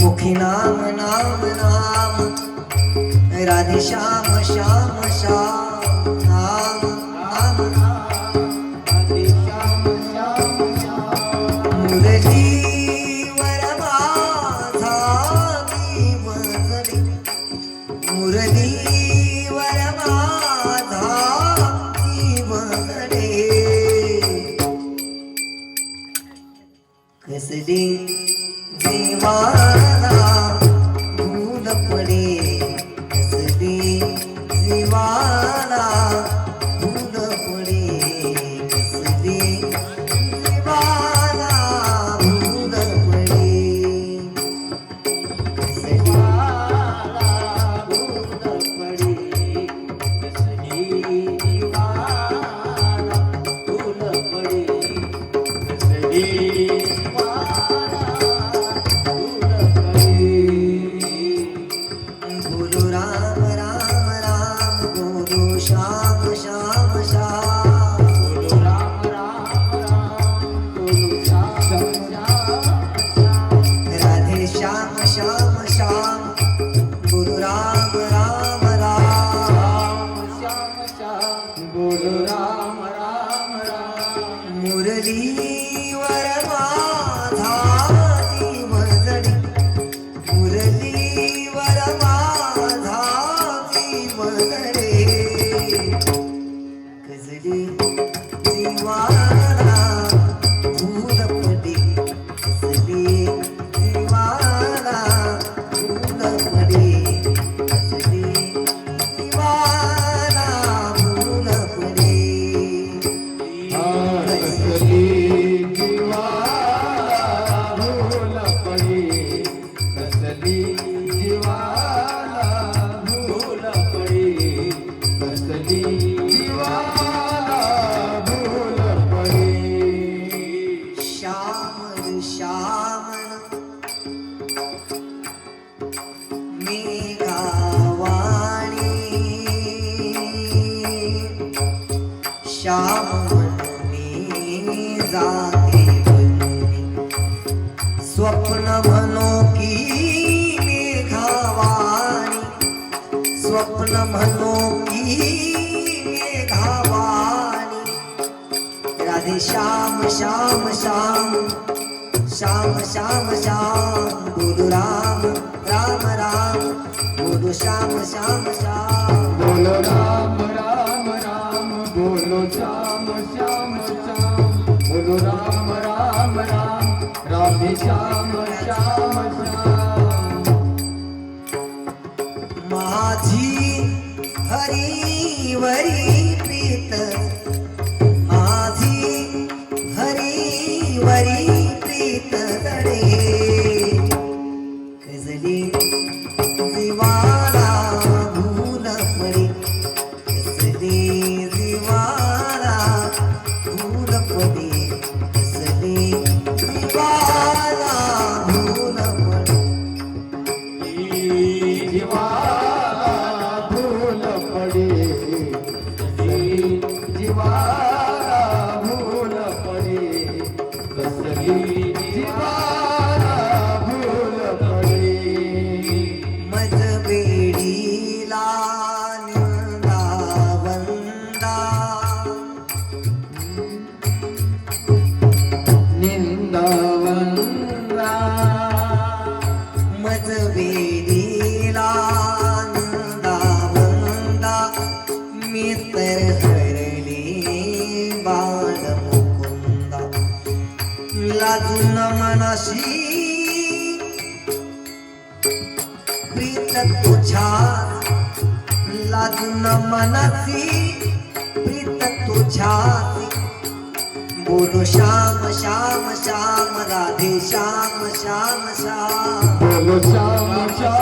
मुखी नाम नाम नाम। राधे श्याम श्याम श्याम। कसले देवा श्याम मी गावाणी श्याम म्हणून जाते स्वप्न म्हणो की मेघावाणी. राधे म्हणो श्याम श्याम श्याम. श्याम श्याम श्याम बोलो राम राम राम बोलो श्याम श्याम श्याम. बोलो राम राम राम बोलो श्याम श्याम श्याम बोलो राम राम राम राम श्याम श्याम श्याम। माझी हरी वरी प्रीत तुझ्या लाजून मनाची प्रीत तुझ्या बोलो श्याम श्याम श्याम राधे श्याम श्याम श्याम. बोलो श्याम श्याम.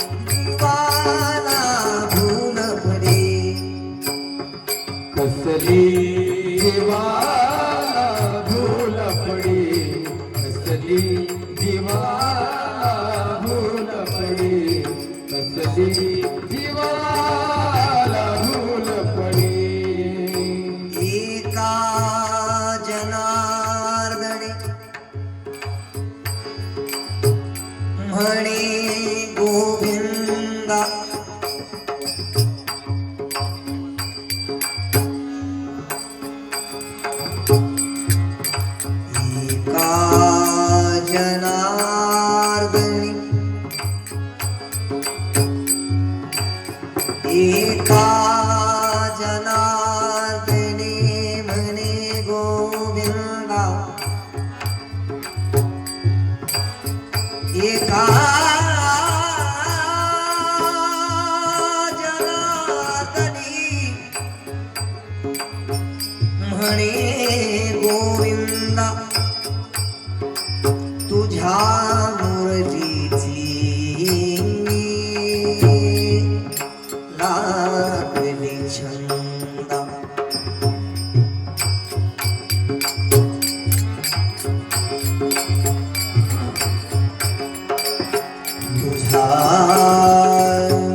म्हणे गोविंदा तुझ्या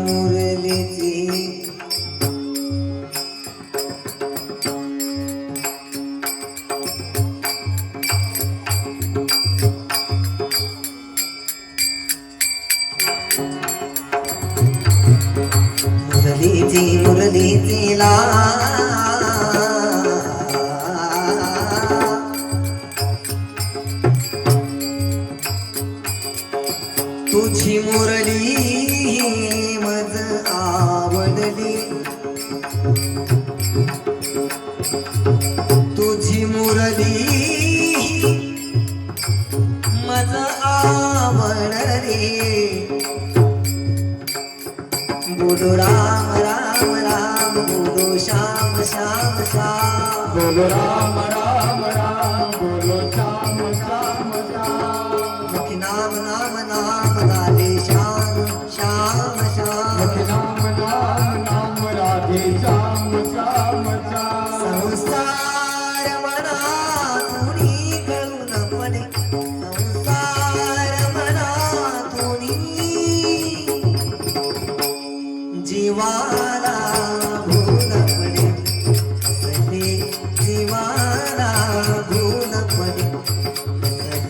मुरलीची मुरलीची मुरलीची आवडली तुझी मुरली. मज आवड रे. बोलो राम राम राम बोलो श्याम श्याम श्याम. बोलो राम राम राम बोलो श्याम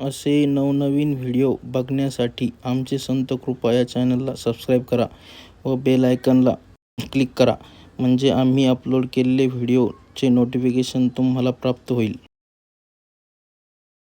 असे नवनवीन व्हिडिओ बघण्यासाठी आमचे संत कृपा या चॅनलला सबस्क्राईब करा व बेल आयकनला क्लिक करा. म्हणजे आम्ही अपलोड केलेले व्हिडिओचे नोटिफिकेशन तुम्हाला प्राप्त होईल.